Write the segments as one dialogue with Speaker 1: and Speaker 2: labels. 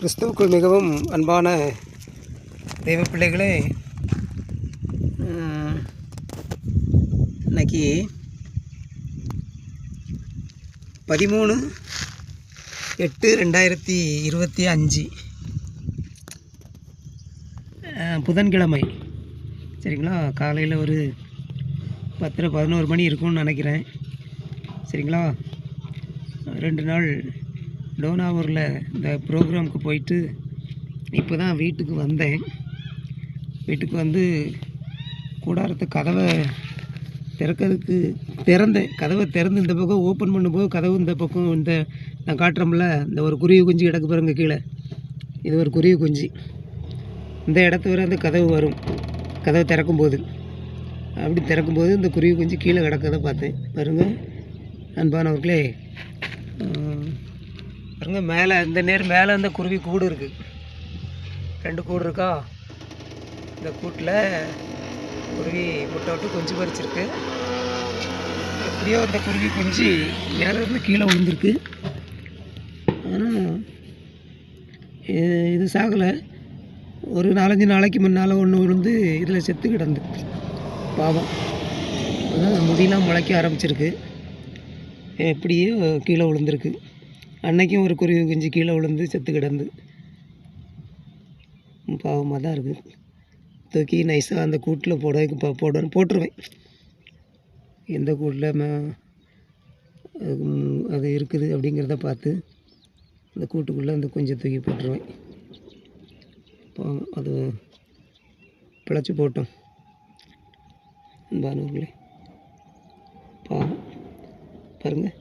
Speaker 1: கிறிஸ்துவுக்குள் மிகவும் அன்பான தெய்வ பிள்ளைகளே இன்னைக்கு பதிமூணு எட்டு ரெண்டாயிரத்தி இருபத்தி அஞ்சு புதன்கிழமை. சரிங்களா? காலையில் ஒரு பத்தரை பதினோரு மணி இருக்கும்னு நினைக்கிறேன். சரிங்களா? ரெண்டு நாள் டோனாவூரில் இந்த ப்ரோக்ராமுக்கு போயிட்டு இப்போ தான் வீட்டுக்கு வந்தேன். வீட்டுக்கு வந்து கூடாரத்து கதவை திறக்கிறதுக்கு திறந்தேன் கதவை திறந்து இந்த பக்கம் ஓப்பன் பண்ணும்போது கதவு இந்த பக்கம் இந்த நான் காட்டுறோம்ல இந்த ஒரு குருவி குஞ்சு கிடக்கு பாருங்க கீழே. இது ஒரு குருவி குஞ்சு. இந்த இடத்து வரை அந்த கதவு வரும். கதவை திறக்கும்போது அப்படி திறக்கும்போது இந்த குருவி குஞ்சு கீழே கிடக்கிறத பார்த்தேன். பாருங்கள் அன்பானவர்களே. பாருங்க மேலே இந்த நேர் மேலே இந்த குருவி கூடு இருக்குது ரெண்டு கூடு இருக்கா? இந்த கூட்டில் குருவி முட்டை விட்டு குஞ்சு பறிச்சிருக்கு. எப்படியோ இந்த குருவி குஞ்சு மேலேருந்து கீழே விழுந்திருக்கு. ஆனால் இது- சாகலை. ஒரு நாலஞ்சு நாளைக்கு முன்னால் ஒன்று விழுந்து இதில் செத்து கிடந்து. பாவம். அதான் முடியெல்லாம் முளைக்க ஆரம்பிச்சிருக்கு. எப்படியோ கீழே விழுந்திருக்கு. அன்னைக்கும் ஒரு குருவி குஞ்சு கீழே விழுந்து செத்து கிடந்து. பாவமாக தான் இருக்குது. தூக்கி நைஸாக அந்த கூட்டில் போட போடுவேன் போட்டுருவேன். எந்த கூட்டில் அது இருக்குது அப்படிங்கிறத பார்த்து அந்த கூட்டுக்குள்ளே அந்த குஞ்சை தூக்கி போட்டுருவேன். பாவம் அது பிழைச்சி போட்டோம். அன்பானவர்களே பாவம். பாருங்கள்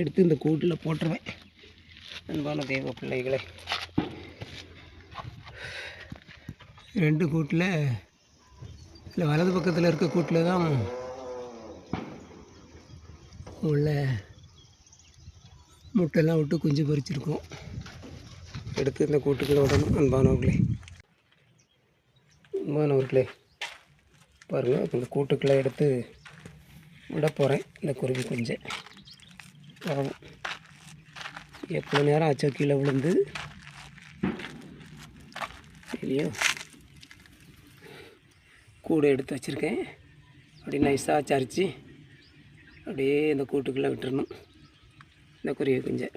Speaker 1: எடுத்து இந்த கூட்டில் போட்டுருவேன். அன்பான தெய்வ பிள்ளைகளே. ரெண்டு கூட்டில் இல்லை வலது பக்கத்தில் இருக்க கூட்டில் தான் உள்ள முட்டைலாம் விட்டு குஞ்சு பொரிச்சிருக்கோம் எடுத்து இந்த கூட்டுக்குள்ளே விடணும் அன்பானவர்களே. அன்பானவர்களே பாருங்கள் இந்த கூட்டுக்குள்ளே எடுத்து விட போகிறேன் இந்த குருவி குஞ்சை. எவ்வளோ நேரம் ஆச்சோ கீழே விழுந்து? இல்லையோ. கூடை எடுத்து வச்சுருக்கேன். அப்படியே நைஸாக சரித்து அப்படியே இந்த கூட்டுக்குள்ளே விட்டுறணும். இந்த குருவி குஞ்சை.